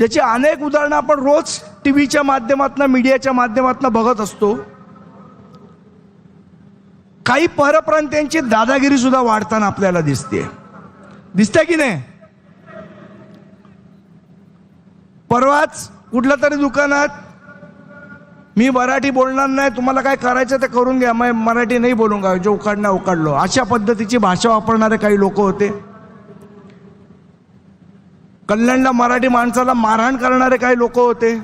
ज्याची अनेक उदाहरणं आपण रोज टी व्हीच्या माध्यमातून मीडियाच्या माध्यमातून बघत असतो. काही परप्रांत्यांची दादागिरी सुद्धा वाढताना आपल्याला दिसते दिसते की नाही? परवाच कुठल्या तरी दुकानात मी मराठी बोलणार नाही तुम्हाला काय करायचं ते करून घ्या. मग मराठी नाही बोलून घ्या जो उकाडणं उकाडलो अशा पद्धतीची भाषा वापरणारे काही लोक होते. कल्याणला मराठी माणसाला मारहाण करणारे काही लोक होते.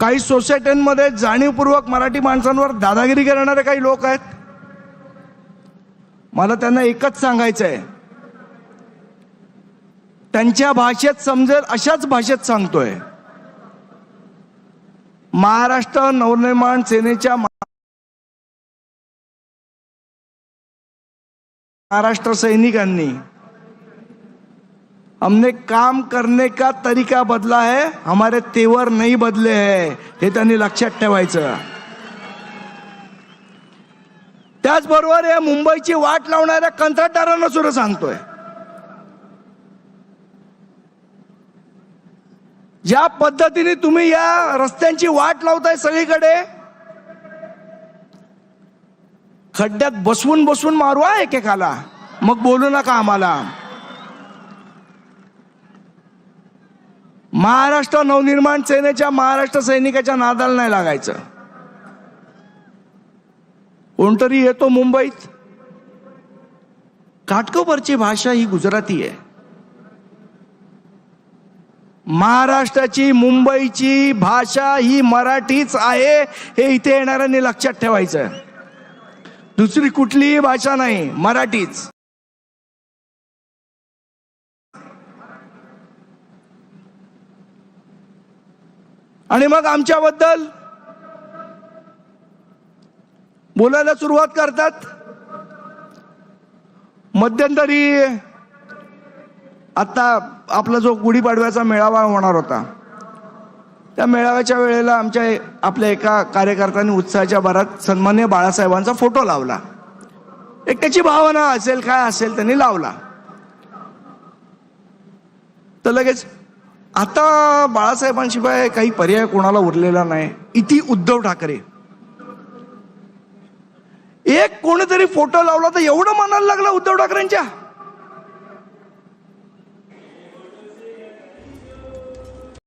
काही सोसायट्यांमध्ये जाणीवपूर्वक मराठी माणसांवर दादागिरी करणारे काही लोक आहेत. मला त्यांना एकच सांगायचं आहे त्यांच्या भाषेत समजेल अशाच भाषेत सांगतोय. महाराष्ट्र नवनिर्माण सेनेच्या महाराष्ट्र सैनिकांनी. हमने काम करने का तरीका बदला है हमारे तेवर नाही बदले है हे त्यांनी लक्षात ठेवायचं. त्याचबरोबर या मुंबईची वाट लावणाऱ्या कंत्राटदारांना सुद्धा सांगतोय. ज्या पद्धतीने तुम्ही या रस्त्यांची वाट लावताय सगळीकडे खड्ड्यात बसवून बसवून मारू आहे एकेकाला. मग बोलू नका आम्हाला. महाराष्ट्र नवनिर्माण सेनेच्या महाराष्ट्र सैनिकाच्या नादाला नाही लागायचं. कोणतरी येतो मुंबईत? काटकोपरची भाषा ही गुजराती आहे. महाराष्ट्राची मुंबईची भाषा ही मराठीच आहे हे इथे येणाऱ्यांनी लक्षात ठेवायचं. दुसरी कुठलीही भाषा नाही मराठीच. आणि मग आमच्याबद्दल बोलायला सुरुवात करतात. मध्यंतरी आता आपला जो गुढीपाडव्याचा मेळावा होणार होता त्या मेळाव्याच्या वेळेला आमच्या आपल्या एका कार्यकर्त्यांनी उत्साहाच्या भरात सन्मान्य बाळासाहेबांचा फोटो लावला. एक त्याची भावना असेल काय असेल त्यांनी लावला. तर लगेच आता बाळासाहेबांशिवाय काही पर्याय कोणाला उरलेला नाही. इथे उद्धव ठाकरे. एक कोणीतरी फोटो लावला तर एवढं म्हणायला लागला उद्धव ठाकरेंच्या.